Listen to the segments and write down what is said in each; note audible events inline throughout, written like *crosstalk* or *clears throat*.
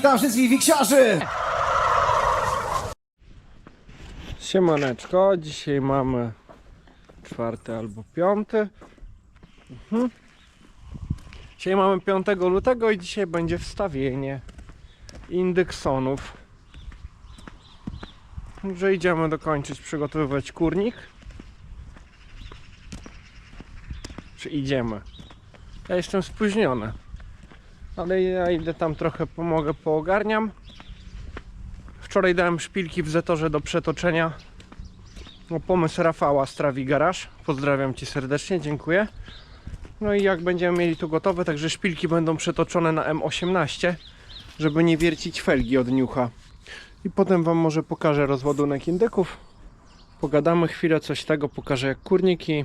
witam wszystkich wiksiarzy! Siemaneczko, dzisiaj mamy czwarty albo piąty. Mhm. Dzisiaj mamy 5 lutego i dzisiaj będzie wstawienie indyksonów. Że idziemy dokończyć przygotowywać kurnik. Czy idziemy? Ja jestem spóźniony. Ale ja idę tam trochę pomogę, poogarniam. Wczoraj dałem szpilki w Zetorze do przetoczenia. No, pomysł Rafała z Trawi Garaż. Pozdrawiam Cię serdecznie, dziękuję. No i jak będziemy mieli tu gotowe, także szpilki będą przetoczone na M18, żeby nie wiercić felgi od niucha. I potem Wam może pokażę rozładunek indyków. Pogadamy chwilę, coś tego, pokażę jak kurniki.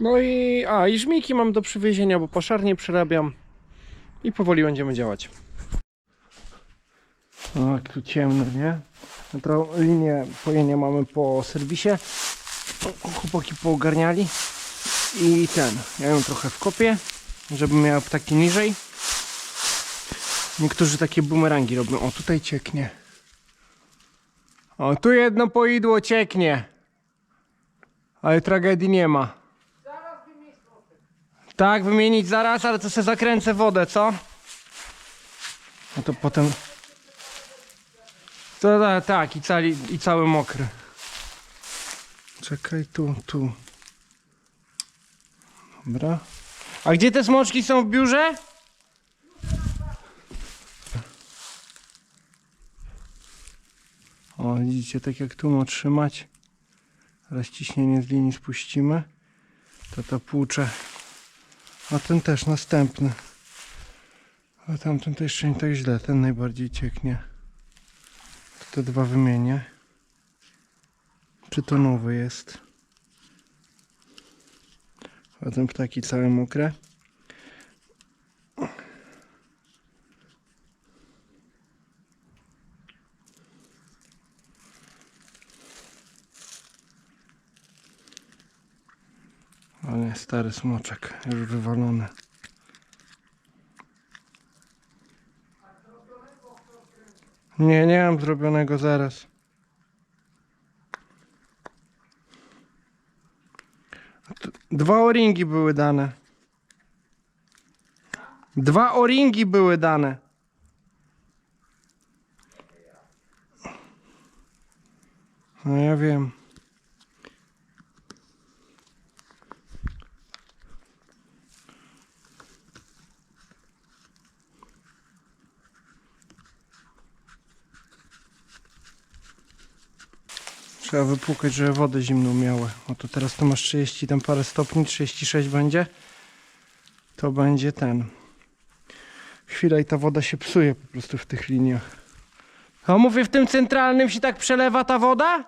No i, a, i żmijki mam do przywiezienia, bo poszarnie przerabiam. I powoli będziemy działać. O, jak tu ciemno, nie? To linię pojenia mamy po serwisie. Chłopaki poogarniali. I ten, ja ją trochę wkopię, żeby miała ptaki niżej. Niektórzy takie bumerangi robią. O, tutaj cieknie. O, tu jedno poidło cieknie. Ale tragedii nie ma. Tak, wymienić zaraz, ale to se zakręcę wodę, co? No to potem... To, ta, tak, i, cali, i cały mokry. Czekaj, tu, tu. Dobra. A gdzie te smoczki są w biurze? O, widzicie, tak jak tu ma trzymać. Teraz ciśnienie z linii spuścimy. To to płucze. A ten też następny. A tamten to jeszcze nie tak źle. Ten najbardziej cieknie. To te dwa wymienię. Czy to nowy jest? A ten ptaki całe mokre. O nie, stary smoczek, już wywalony. Nie, nie mam zrobionego zaraz. Dwa o-ringi były dane. Dwa o-ringi były dane. No ja wiem. Trzeba wypłukać, żeby wodę zimną miały. O to teraz to masz 30 tam parę stopni, 36 będzie. To będzie ten. Chwila i ta woda się psuje po prostu w tych liniach. A mówię, w tym centralnym się tak przelewa ta woda?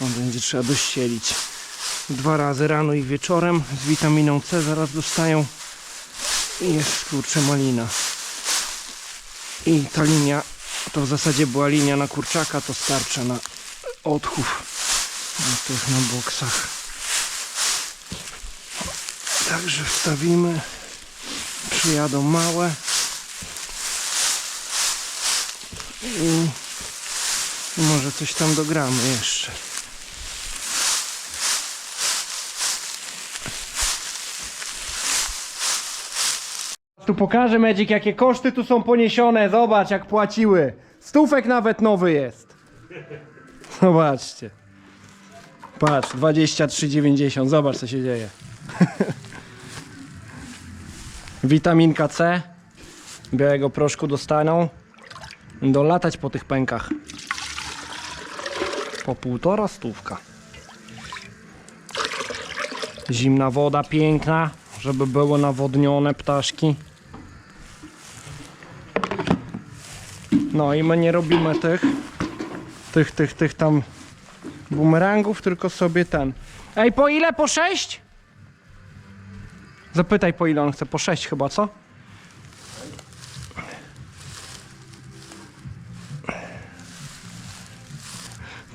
On będzie trzeba dościelić. Dwa razy rano i wieczorem z witaminą C zaraz dostają. I jest kurczę malina. I ta linia, to w zasadzie była linia na kurczaka, to starcza na odchów. No jest na boksach. Także wstawimy. Przyjadą małe. I może coś tam dogramy jeszcze. Tu pokażę Magic jakie koszty tu są poniesione. Zobacz jak płaciły. Stówek nawet nowy jest. Zobaczcie. Patrz, 23,90. Zobacz co się dzieje. *laughs* Witaminka C. Białego proszku dostaną. Do latać po tych pękach. Po półtora stówka. Zimna woda piękna, żeby były nawodnione ptaszki. No i my nie robimy tych, tych, tych, tych tam bumerangów, tylko sobie ten. Ej, po ile? Po 6? Zapytaj po ile on chce, po 6 chyba, co?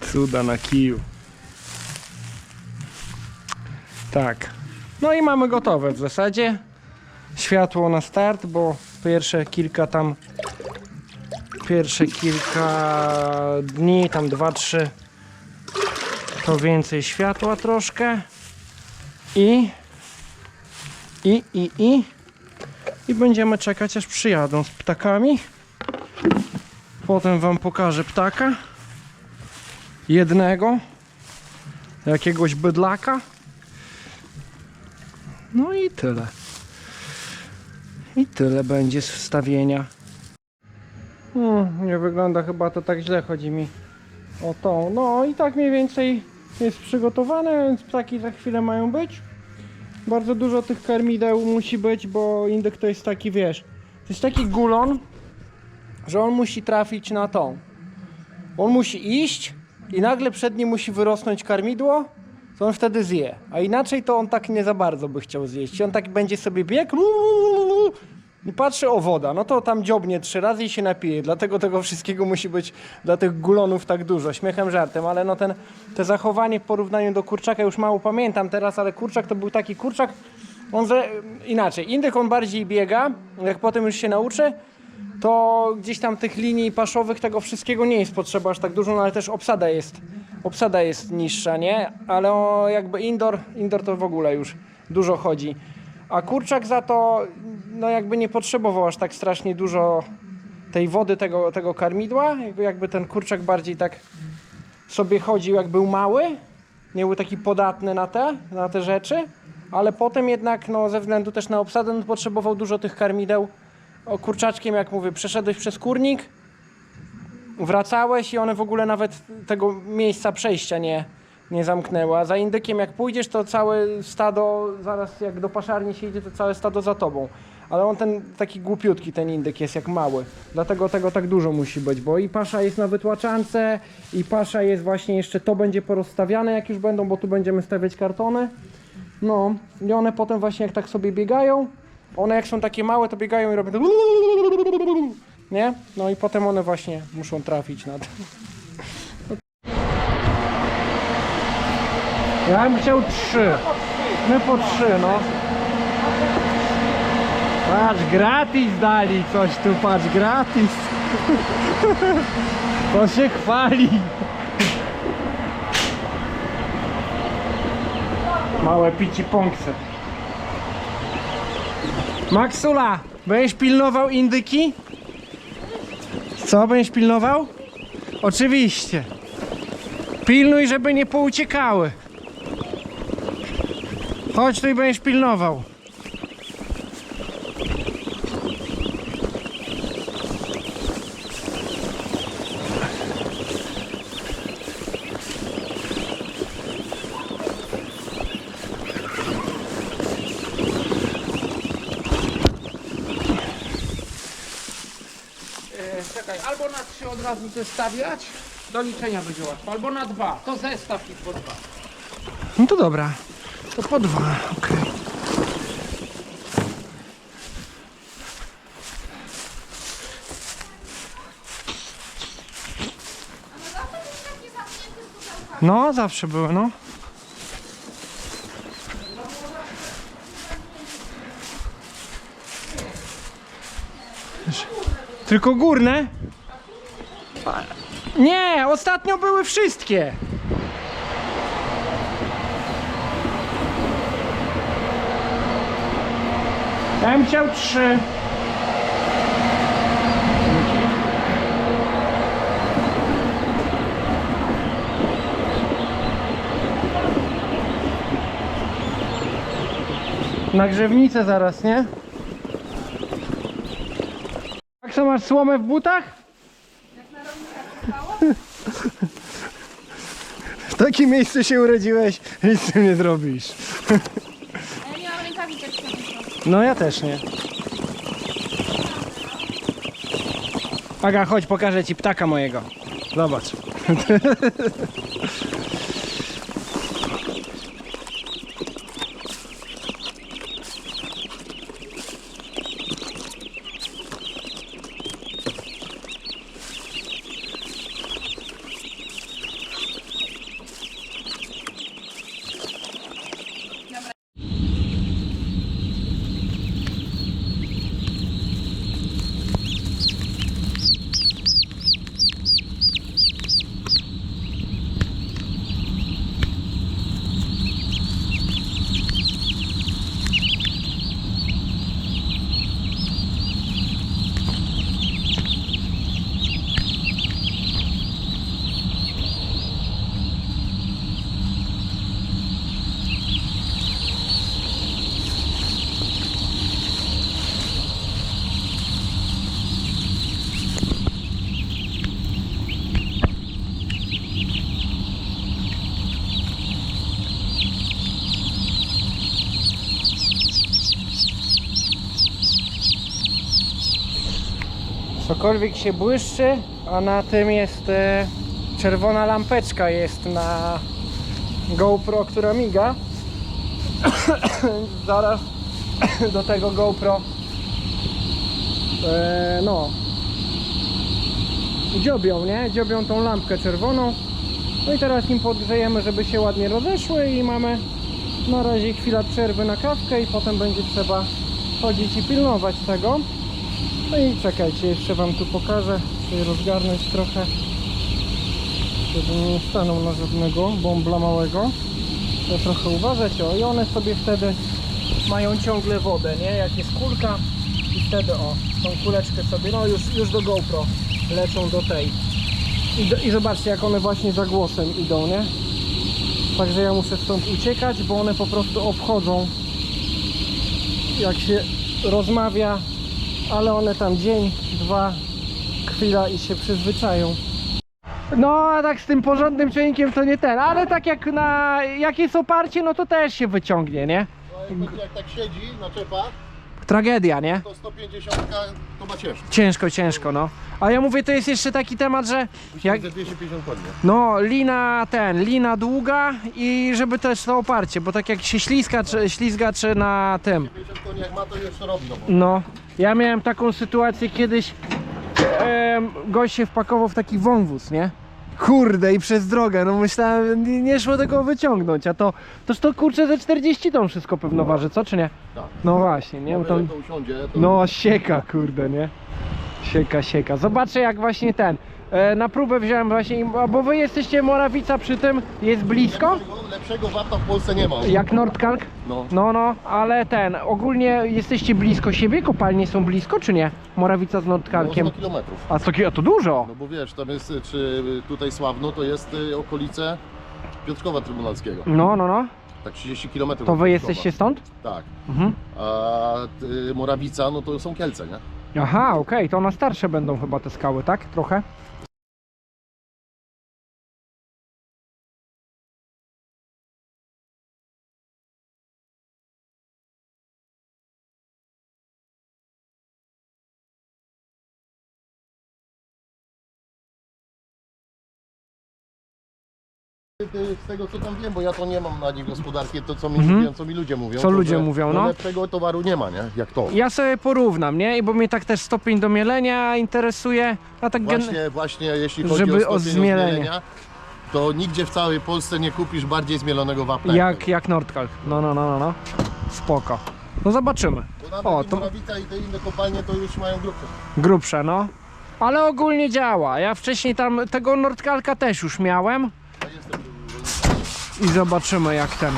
Cuda na kiju. Tak. No i mamy gotowe w zasadzie. Światło na start, bo pierwsze kilka tam pierwsze kilka dni, tam dwa, trzy. To więcej światła troszkę. I i, i, i. I będziemy czekać aż przyjadą z ptakami. Potem wam pokażę ptaka. Jednego. Jakiegoś bydlaka. No i tyle. I tyle będzie z wstawienia Hmm, nie wygląda chyba to tak źle, chodzi mi o tą. No i tak mniej więcej jest przygotowane, więc ptaki za chwilę mają być. Bardzo dużo tych karmideł musi być, bo indyk to jest taki, wiesz, to jest taki gulon, że on musi trafić na tą. On musi iść i nagle przed nim musi wyrosnąć karmidło, to on wtedy zje. A inaczej to on tak nie za bardzo by chciał zjeść. On tak będzie sobie biegł i patrzy o woda, no to tam dziobnie trzy razy i się napije. Dlatego tego wszystkiego musi być dla tych gulonów tak dużo. Śmiechem, żartem, ale no ten, te zachowanie w porównaniu do kurczaka już mało pamiętam teraz, ale kurczak to był taki kurczak, on ze, inaczej. Indyk on bardziej biega, jak potem już się nauczy, to gdzieś tam tych linii paszowych tego wszystkiego nie jest potrzeba aż tak dużo, no ale też obsada jest, obsada jest niższa, nie? Ale o, jakby indoor, indoor to w ogóle już dużo chodzi. A kurczak za to, no jakby nie potrzebował aż tak strasznie dużo tej wody, tego, tego karmidła. Jakby, ten kurczak bardziej tak sobie chodził, jak był mały. Nie był taki podatny na te, na te rzeczy. Ale potem jednak, no ze względu też na obsadę, no, potrzebował dużo tych karmideł. O kurczaczkiem, jak mówię, przeszedłeś przez kurnik, wracałeś i one w ogóle nawet tego miejsca przejścia nie, nie zamknęły. A za indykiem jak pójdziesz, to całe stado, zaraz jak do paszarni się idzie, to całe stado za tobą. Ale on ten taki głupiutki, ten indyk jest jak mały. Dlatego tego tak dużo musi być, bo i pasza jest na wytłaczance, i pasza jest właśnie jeszcze, to będzie porozstawiane jak już będą, bo tu będziemy stawiać kartony. No i one potem właśnie jak tak sobie biegają, one jak są takie małe, to biegają i robią nie? No i potem one właśnie muszą trafić na to. Ja bym chciał trzy. My po trzy, no. Patrz, gratis dali coś tu, patrz, gratis. *laughs* To się chwali. Małe pici ponksy. Maksula, będziesz pilnował indyki? Co, będziesz pilnował? Oczywiście. Pilnuj, żeby nie pouciekały. Chodź tu i będziesz pilnował. E, Czekaj, albo na trzy od razu zestawiać, do liczenia będzie łatwo, albo na dwa, to zestaw ich po dwa. No to dobra. To po dwa, okej. No, zawsze były, no. Tylko górne? Nie, ostatnio były wszystkie. Ja bym chciał trzy. Na grzewnicę zaraz, nie? Jak co masz słomę w butach? W takim miejscu się urodziłeś, nic z tym nie zrobisz. Ja nie mam rękawiczek sobie. No ja też nie. Aga, chodź, pokażę ci ptaka mojego. Zobacz. *laughs* cokolwiek się błyszczy, a na tym jest e, czerwona lampeczka jest na GoPro, która miga. *coughs* Zaraz *coughs* do tego GoPro e, no dziobią, nie? Dziobią tą lampkę czerwoną. No i teraz nim podgrzejemy, żeby się ładnie rozeszły i mamy na razie chwila przerwy na kawkę i potem będzie trzeba chodzić i pilnować tego. No i czekajcie, jeszcze Wam tu pokażę, sobie rozgarnąć trochę, żeby nie stanął na żadnego bąbla małego. To trochę uważać, o i one sobie wtedy mają ciągle wodę, nie? Jak jest kulka i wtedy o, tą kuleczkę sobie, no już, już do GoPro lecą do tej. I, do, I zobaczcie jak one właśnie za głosem idą, nie? Także ja muszę stąd uciekać, bo one po prostu obchodzą jak się rozmawia, ale one tam dzień, dwa, chwila i się przyzwyczają. No, a tak z tym porządnym czujnikiem to nie ten, ale tak jak na jak jest oparcie, no to też się wyciągnie, nie? Jak, jak tak siedzi na czepach, Tragedia, nie? to 150 to ma ciężko. Ciężko, ciężko, no. A ja mówię, to jest jeszcze taki temat, że jak, Za 250 koni. nie? no, lina ten, lina długa i żeby też to oparcie, bo tak jak się ślizga czy, ślizga czy na tym, 50 koni jak ma to jeszcze robi no bo no. Ja miałem taką sytuację kiedyś, em, gość się wpakował w taki wąwóz, nie? Kurde i przez drogę, no myślałem, nie, nie szło tego wyciągnąć, a to, toż to kurczę ze 40 ton wszystko pewno waży, co czy nie? Tak. No właśnie, nie? Bo jak to, usiądzie, to no sieka kurde, nie? Sieka, sieka. Zobaczę jak właśnie ten, na próbę wziąłem właśnie, bo wy jesteście Morawica przy tym, jest blisko? lepszego, wapna w Polsce nie ma. Jak Nordkalk? No. No, no, ale ten, ogólnie jesteście blisko siebie, kopalnie są blisko, czy nie? Morawica z No, Nordkalkiem. 100 kilometrów. A to, a to dużo! No bo wiesz, tam jest, y, czy tutaj Sławno, to jest y, okolice Piotrkowa Trybunalskiego. No, no, no. Tak 30 kilometrów. To wy jesteście stąd? Tak. Mhm. A y, Morawica, no to są Kielce, nie? Aha, okej, to na starsze będą chyba te skały, tak? Trochę? Z tego co tam wiem, bo ja to nie mam na nich gospodarki, to co mi Mhm. mówią, co mi ludzie mówią. Co to, ludzie że mówią, no. Lepszego towaru nie ma, nie? Jak to. Ja sobie porównam, nie? I bo mnie tak też stopień do mielenia interesuje, a tak gen... Właśnie, właśnie jeśli chodzi Żeby o o stopień zmielenie. zmielenia, to nigdzie w całej Polsce nie kupisz bardziej zmielonego wapna. Jak, jak Nordkalk. No, no, no, no, no. Spoko. No zobaczymy. Bo nawet O, o, to- i te inne kopalnie to już mają grupę. Grubsze, no. Ale ogólnie działa. Ja wcześniej tam tego Nordkalka też już miałem. I zobaczymy jak ten.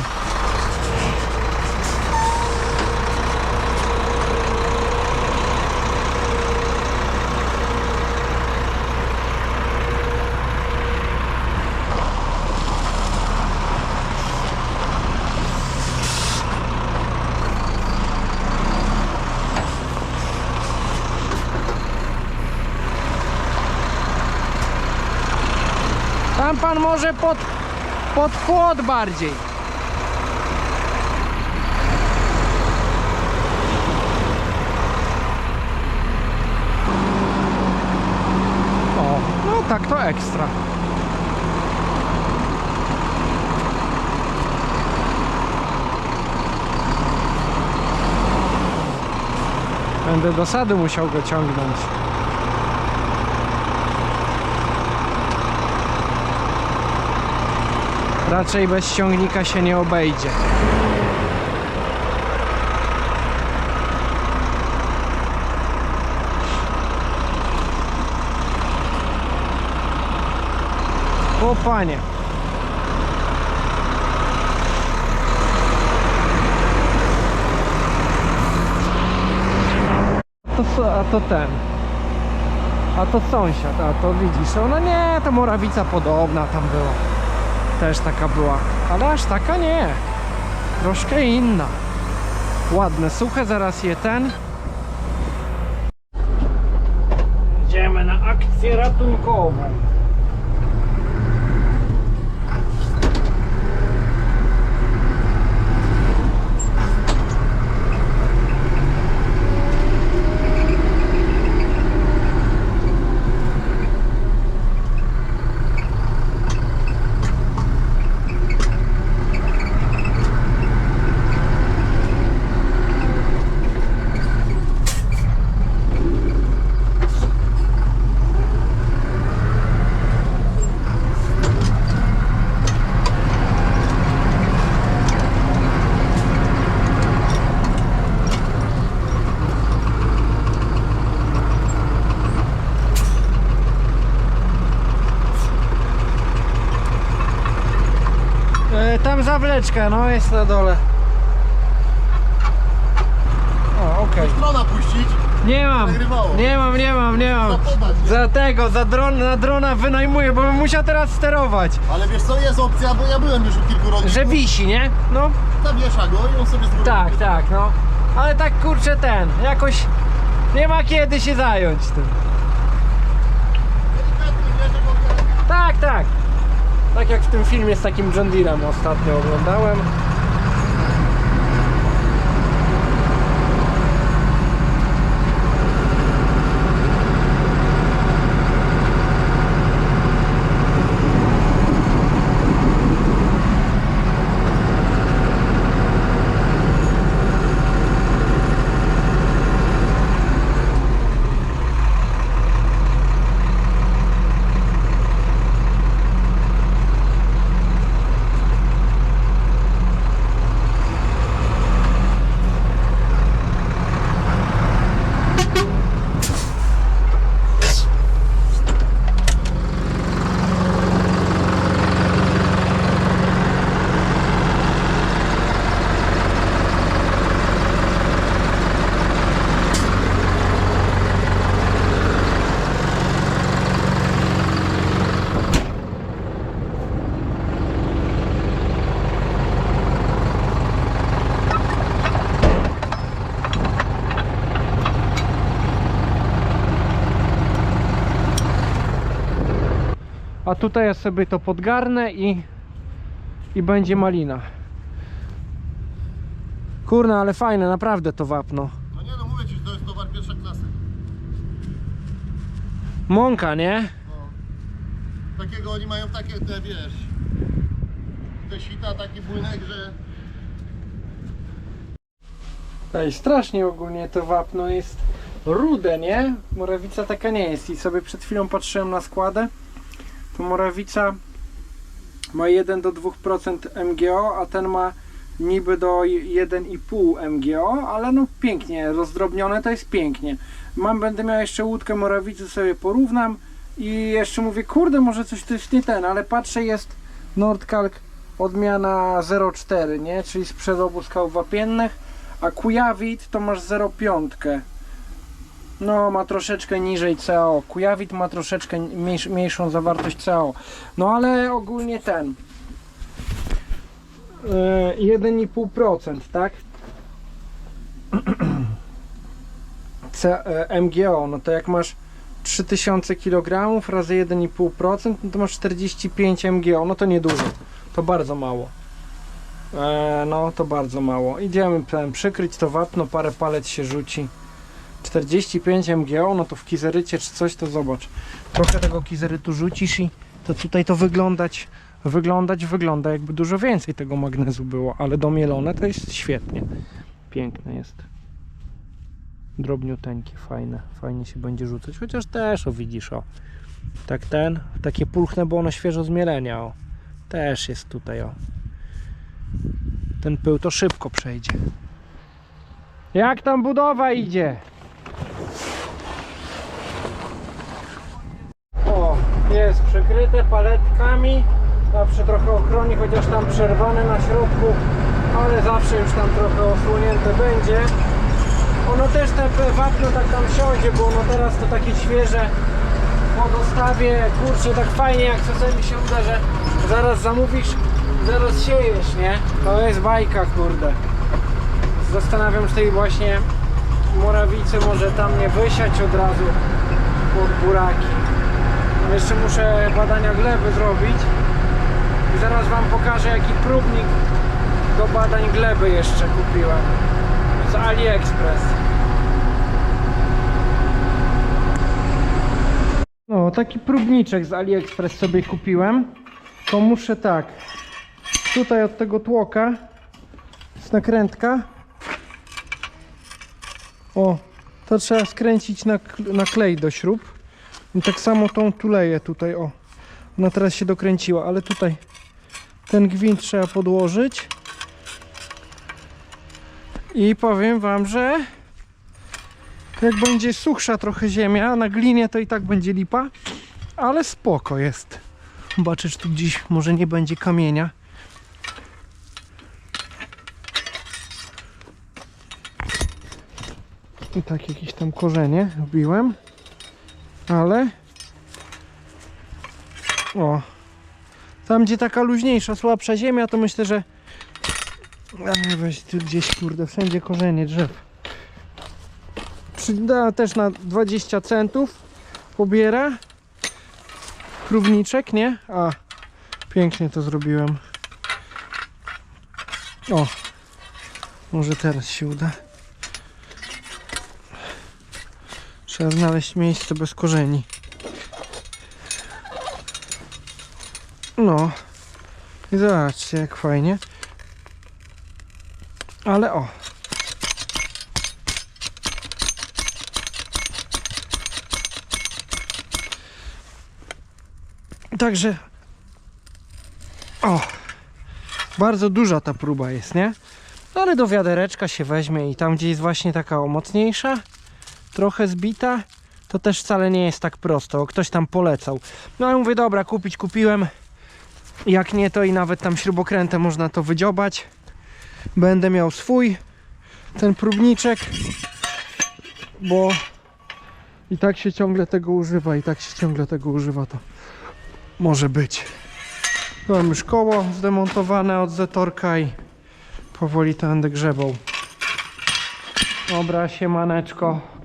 Tam pan może pod, pod płot bardziej. O, no tak to ekstra. Będę do sadu musiał go ciągnąć. Raczej bez ciągnika się nie obejdzie. O panie. To, co- a to ten. A to sąsiad, a to widzisz, no nie, to Morawica podobna tam była. Też taka była, ale aż taka nie. Troszkę inna. Ładne, suche, zaraz je ten. Idziemy na akcję ratunkową. Zawleczka, no jest na dole. O, okej. Strona puścić. Nie mam, Nagrywało. nie mam, nie mam, nie mam. Za podać, nie? Za tego, za dron, na drona wynajmuję, bo bym musiał teraz sterować. Ale wiesz co, jest opcja, bo ja byłem już u kilku rolników. Że wisi, nie? No, Zawiesza go i on sobie z góry tak, tak, no. Ale tak kurczę ten, jakoś nie ma kiedy się zająć tym. Delikatnie, nie, Tak, tak. Tak jak w tym filmie z takim John ostatnio oglądałem. A tutaj ja sobie to podgarnę i, i będzie malina. Kurna, ale fajne, naprawdę to wapno. No nie no, mówię ci, że to jest towar pierwsza klasy. Mąka, nie? No. Takiego oni mają takie, te wiesz, te sita, taki błynek, że... Ej, strasznie ogólnie to wapno jest rude, nie? Morawica taka nie jest. I sobie przed chwilą patrzyłem na składę. To morawica ma 1 do 2% MGO, a ten ma niby do 1,5 MGO, ale no pięknie, rozdrobnione to jest pięknie. Mam, będę miał jeszcze łódkę morawicy, sobie porównam i jeszcze mówię, kurde, może coś to jest nie ten, ale patrzę, jest Nordkalk odmiana 0,4, nie? Czyli z przerobu skał wapiennych, a Kujawit to masz 0,5. No, ma troszeczkę niżej CO. Kujawit ma troszeczkę mniejsz, mniejszą zawartość CO. No ale ogólnie ten. Yy, 1,5%, tak? *clears throat* C, e, MGO, no to jak masz 3000 kg razy 1,5%, no to masz 45 MGO, no to niedużo. To bardzo mało. E, no to bardzo mało. Idziemy przykryć to wapno, parę palet się rzuci. 45 MGO, no to w kizerycie czy coś, to zobacz. Trochę tego kizerytu rzucisz i to tutaj to wyglądać, wyglądać, wygląda jakby dużo więcej tego magnezu było, ale domielone to jest świetnie. Piękne jest. Drobniuteńkie, fajne, fajnie się będzie rzucać, chociaż też, o widzisz, o. Tak ten, takie pulchne, bo ono świeżo zmielenia, o. Też jest tutaj, o. Ten pył to szybko przejdzie. Jak tam budowa idzie? O, jest przykryte paletkami. Zawsze trochę ochroni, chociaż tam przerwane na środku, ale zawsze już tam trochę osłonięte będzie. Ono też te wapno tak tam siądzie, bo ono teraz to takie świeże po dostawie, kurczę, tak fajnie jak czasami się uda, że zaraz zamówisz, zaraz siejesz, nie? To jest bajka, kurde. Zastanawiam się tej właśnie Morawicy może tam nie wysiać od razu pod buraki. Jeszcze muszę badania gleby zrobić i zaraz Wam pokażę jaki próbnik do badań gleby jeszcze kupiłem z AliExpress. No, taki próbniczek z AliExpress sobie kupiłem. To muszę tak. Tutaj od tego tłoka jest nakrętka. O, to trzeba skręcić na, na klej do śrub. I tak samo tą tuleję tutaj, o. Ona teraz się dokręciła, ale tutaj ten gwint trzeba podłożyć. I powiem Wam, że jak będzie suchsza trochę ziemia, na glinie to i tak będzie lipa, ale spoko jest. Zobaczę, czy tu gdzieś może nie będzie kamienia. I tak jakieś tam korzenie wbiłem. Ale... O. Tam gdzie taka luźniejsza, słabsza ziemia, to myślę, że... Ale weź tu gdzieś, kurde, wszędzie korzenie drzew. Przyda też na 20 centów pobiera. Krówniczek, nie? A, pięknie to zrobiłem. O, może teraz się uda. Trzeba znaleźć miejsce bez korzeni. No. I zobaczcie jak fajnie. Ale o. Także o. Bardzo duża ta próba jest, nie? Ale do wiadereczka się weźmie i tam gdzie jest właśnie taka mocniejsza, trochę zbita, to też wcale nie jest tak prosto. Ktoś tam polecał. No ale mówię, dobra, kupić kupiłem. Jak nie, to i nawet tam śrubokrętem można to wydziobać. Będę miał swój ten próbniczek, bo i tak się ciągle tego używa, i tak się ciągle tego używa, to może być. Mam już koło zdemontowane od Zetorka i powoli to będę grzebał. Dobra, siemaneczko.